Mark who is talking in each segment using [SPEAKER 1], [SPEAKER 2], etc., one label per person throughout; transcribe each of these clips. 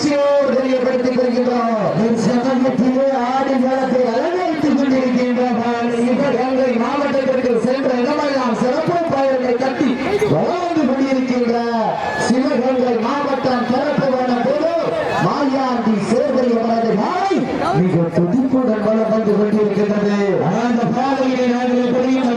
[SPEAKER 1] எழுச்சியோடு தெரியப்படுத்திக் கொள்கின்றோம். சமயத்திலே ஆடி காலத்தை அலங்கரித்துக் கொண்டிருக்கின்றோம். கங்கை மாவட்டத்திற்கு சென்ற இடமெல்லாம் சிறப்பு பயிர்களை கட்டி வளர்ந்து கொண்டிருக்கின்ற சிவகங்கை மாவட்டம் பரப்புவன போது மாயாண்டி சேர்வரி அவரது நாய் மிக துடிப்புடன் வளம் வந்து கொண்டிருக்கின்றது. அந்த பாதையை நாங்கள் எப்படியும்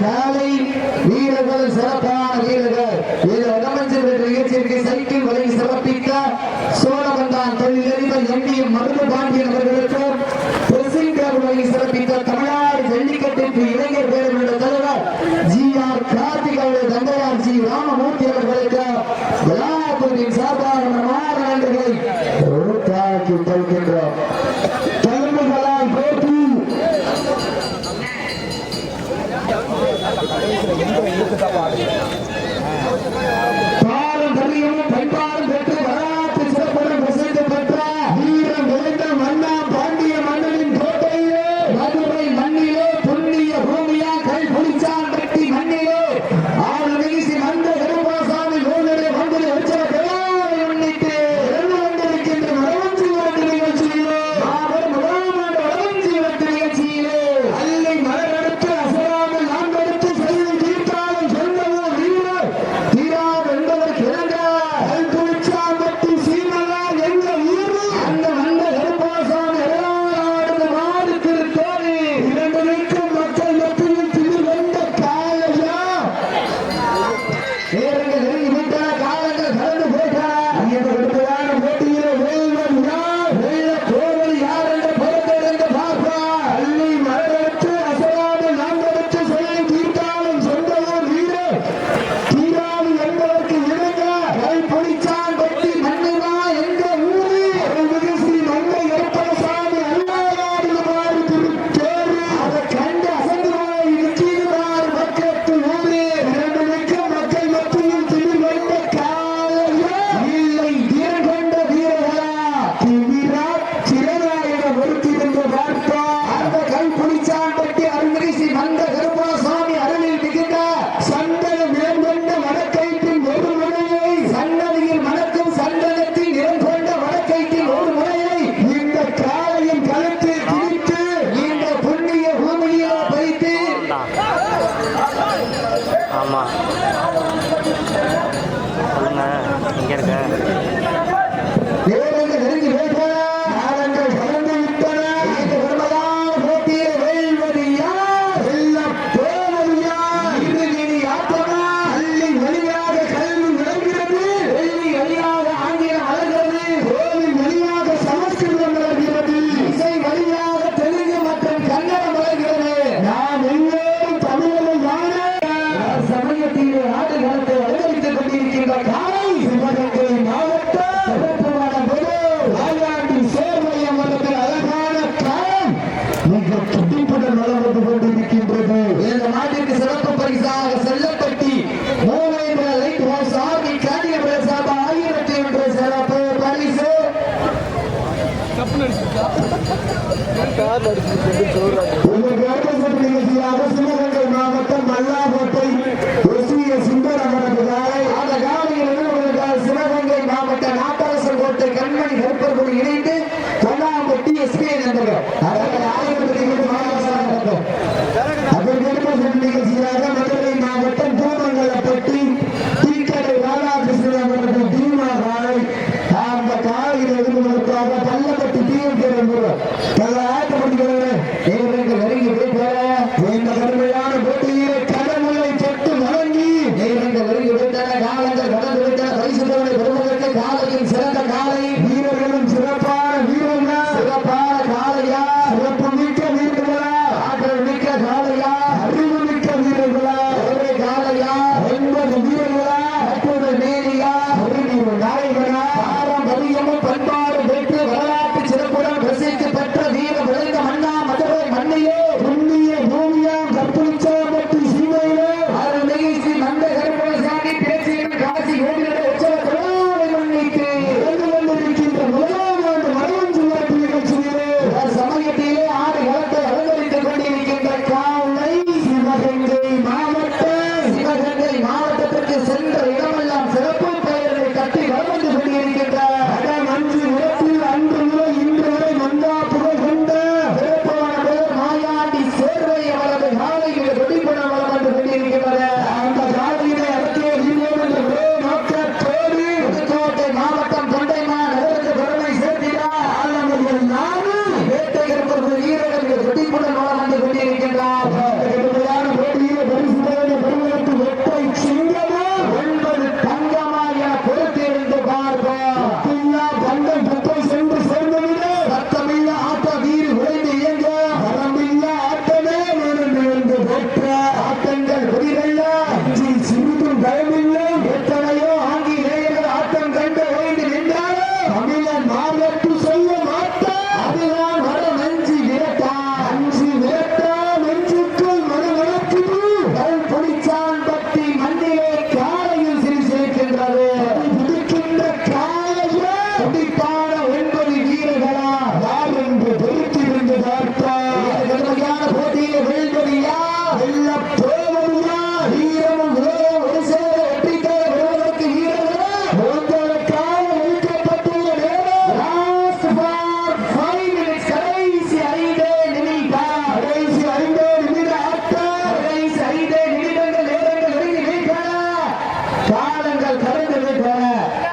[SPEAKER 1] காலை வீரர்கள் சிறப்பான வீரர்கள். இதில் இடம்பெற்றிருக்கிற நிகழ்ச்சிக்கு சைக்கிள் வரை சிறப்பிக்க சோழகந்தான் தொழிலதிபர் எம் டி மருது பாண்டியன் அவர்களுக்கும் திருசிங்கர் வரை சிறப்பித்த தமிழ்நாடு ஜல்லிக்கட்டிற்கு இளைஞர் பேரவையோட தலைவர் ஜி ஆர் கார்த்திக் அவர்கள் தந்தையார் ஜி ராமமூர்த்தி அவர்களுக்கு Era ஆமாம் சொல்லுங்கள் எங்கே
[SPEAKER 2] இருக்க?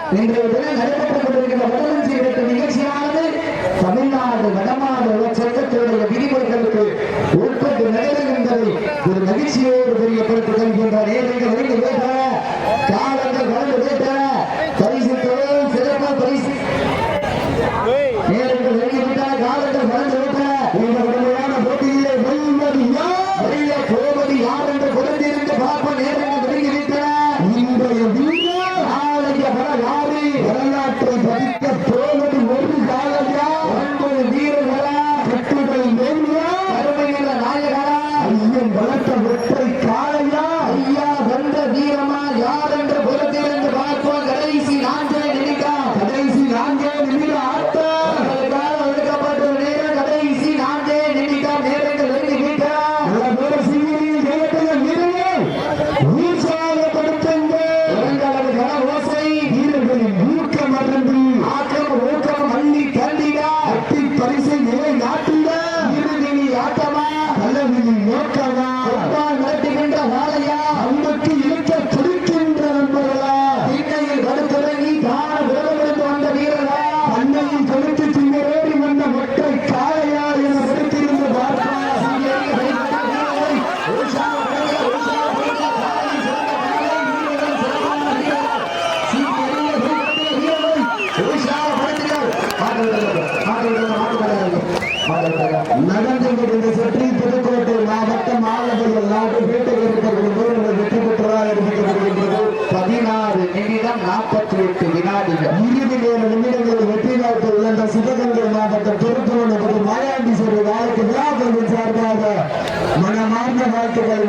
[SPEAKER 1] இன்றைய தினம் நடைபெற்றுக் தமிழ்நாடு வடமாடு சங்கத்தினுடைய விதிமுறைகளுக்கு உற்பத்தி நடைபெறுகின்றதை ஒரு மகிழ்ச்சியோடு தெரியப்படுத்தி கொள்கின்றார் அகன்றிருக்கின்ற சுற்றி புதுக்கோட்டை மாவட்டம் மாலபுரம் நாட்டுப்பேட்டையில் இருக்கக்கூடிய வெற்றி பெற்றதாக இருக்கப்படுகின்றது பதினாறு நிமிடம் நாற்பத்தி எட்டு வினாடிகள். இறுதி நேர நிமிடங்களில் வெற்றி வாய்ப்பு இழந்த சிவகங்கை மாவட்டம் திருப்பூர் மாயாண்டி செல்வி வாழ்க்கை விழாக்களின் சார்பாக மனமார்ந்த வாழ்த்துக்கள்.